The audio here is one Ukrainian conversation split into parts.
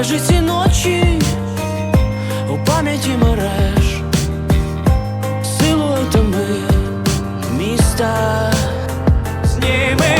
Лежить ці ночі у пам'яті мереж, силуетами міста зніми.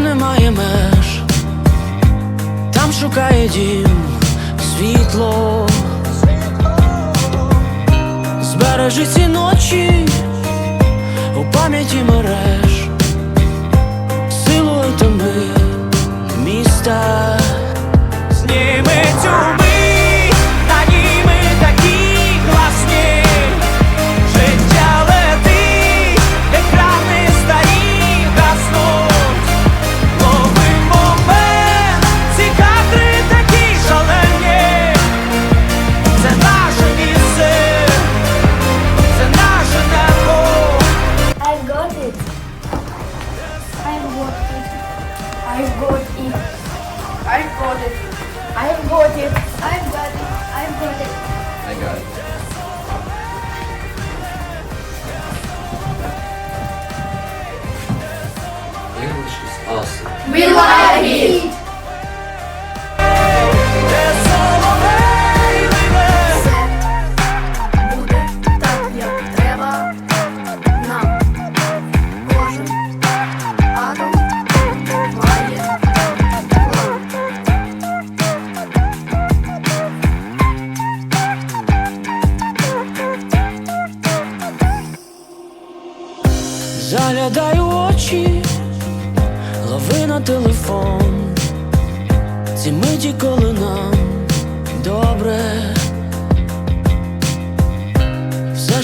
там немає меж, там шукає дім світло, збережи ці ночі у пам'яті мереж, силою тими міста, зніми цю Got it. I've got it. I've got it. I've got it. I've got it. I got it. English is awesome. We like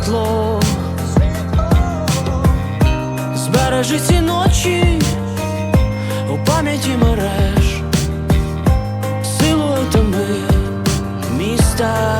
світло. Збережи ці ночі у пам'яті мереж, силуетами міста.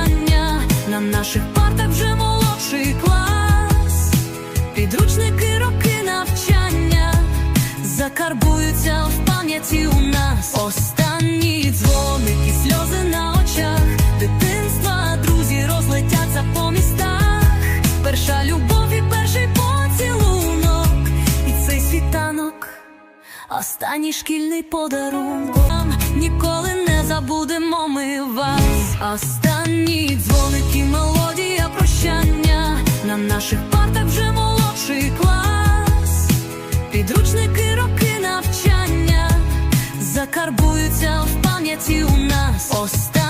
прощання. На наших партах вже молодший клас. Підручники, роки навчання закарбуються в пам'яті у нас. Останні дзвоники, сльози на очах, дитинства, друзі розлетяться по містах. Перша любов і перший поцілунок, і цей світанок. Останній шкільний подарунок Ніколи не забудемо ми вас. Останні дзвоники, мелодія прощання. На наших партах вже молодший клас. Підручники, роки навчання закарбуються в пам'яті у нас. Останні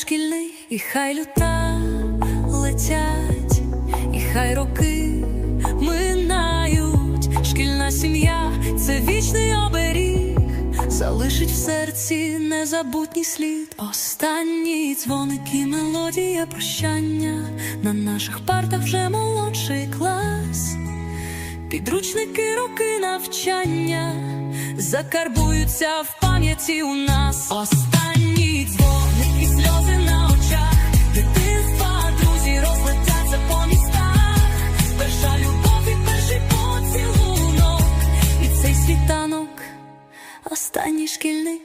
Шкільний, і хай люта летять, і хай роки минають. Шкільна сім'я це вічний оберіг, залишить в серці незабутній слід. Останні дзвоники, мелодія прощання. На наших партах вже молодший клас. Підручники, роки навчання закарбуються в пам'яті у нас. останній шкільний